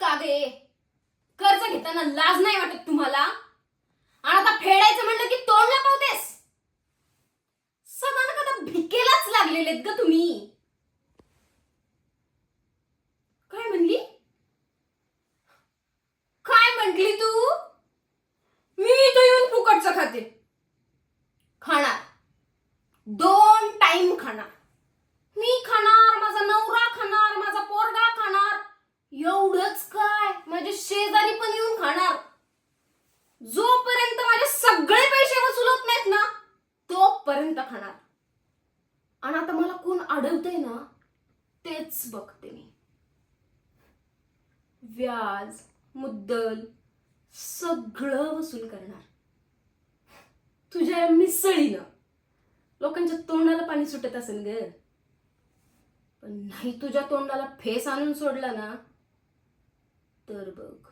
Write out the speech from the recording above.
अरे कर्ज घेताना लाज नाही वाटत तुम्हाला? आणि आता फेडायचं म्हणलं की तोंडला पावतेस सदा ना कदा भिकेलाच लागलेलेत ग तुम्ही. काय म्हणली? काय म्हटली तू? मी इथं येऊन फुकटचं खाते. खाणार. दोन टाइम खाणार. मी खाणार माझा नवरा खाणार माझा पोरगा खाणार एवढंच काय माझे शेजारी पण येऊन खाणार जोपर्यंत माझे सगळे पैसे वसूल होत नाहीत ना तोपर्यंत खाणार. आणि आता मला कोण अडवतंय ना तेच बघते मी. व्याज मुद्दल सगळं वसूल करणार. तुझ्या या मिसळीनं. लोकांच्या तोंडाला पाणी सुटत असेल ग. पण नाही तुझ्या तोंडाला फेस आणून सोडला ना तर बघ.